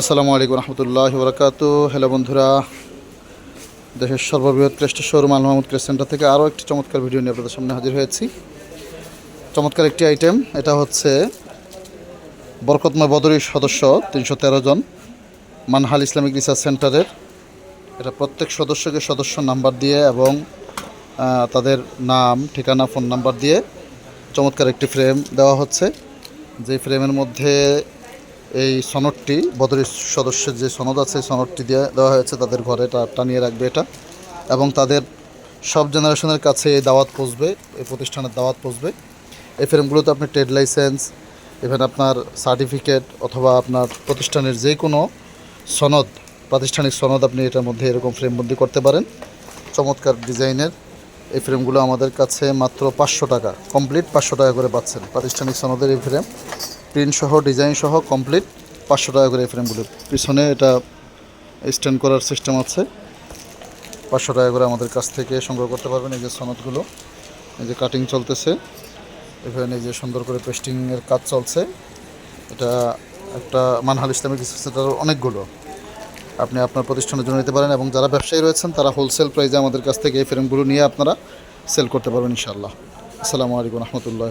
আসসালামু আলাইকুম রহমতুল্লাহ বরকাত হ্যালো বন্ধুরা, দেশের সর্ববৃহৎ crest showroom Al Mahmud crest centre থেকে আরও একটি চমৎকার ভিডিও নিয়ে আপনাদের সামনে হাজির হয়েছি। চমৎকার একটি আইটেম এটা হচ্ছে বরকতময় বদরির সদস্য, তিনশো তেরো জন, মানহাল ইসলামিক রিসার্চ সেন্টারের এটা প্রত্যেক সদস্যকে সদস্য নাম্বার দিয়ে এবং তাদের নাম, ঠিকানা ফোন নাম্বার দিয়ে চমৎকার একটি ফ্রেম দেওয়া হচ্ছে। যে ফ্রেমের মধ্যে এই সনদটি, বদরের সদস্যের যে সনদ আছে সনদটি দিয়ে দেওয়া হয়েছে তাদের ঘরে এটা টানিয়ে রাখবে এটা। এবং তাদের সব জেনারেশনের কাছে এই দাওয়াত পৌঁছবে, এই প্রতিষ্ঠানের দাওয়াত পৌঁছবে। এই ফ্রেমগুলোতে আপনি ট্রেড লাইসেন্স ইভেন আপনার সার্টিফিকেট অথবা আপনার প্রতিষ্ঠানের যে কোনো সনদ, প্রাতিষ্ঠানিক সনদ আপনি এটার মধ্যে এরকম ফ্রেমবন্দি করতে পারেন। চমৎকার ডিজাইনের এই ফ্রেমগুলো আমাদের কাছে মাত্র পাঁচশো টাকা, কমপ্লিট পাঁচশো টাকা করে পাচ্ছেন প্রাতিষ্ঠানিক সনদের এই ফ্রেম। প্রিন্ট সহ, ডিজাইন সহ কমপ্লিট। পাঁচশো টাকা করে ফ্রেমগুলো পিছনে এটা স্ট্যান্ড করার সিস্টেম আছে। পাঁচশো টাকা করে আমাদের কাছ থেকে সংগ্রহ করতে পারবেন এই যে সনদগুলো। এই যে কাটিং চলতেছে। এখানে এই যে সুন্দর করে পেস্টিংয়ের কাজ চলছে। এটা একটা মানহাল ইসলামিক সেন্টার অনেকগুলো। আপনি আপনার প্রতিষ্ঠানের জন্য নিতে পারেন এবং যারা ব্যবসায়ী রয়েছেন, তারা হোলসেল প্রাইজে আমাদের কাছ থেকে এই ফ্রেমগুলো নিয়ে আপনারা সেল করতে পারবেন ইনশাআল্লাহ। আসসালামু আলাইকুম রহমতুল্লাহ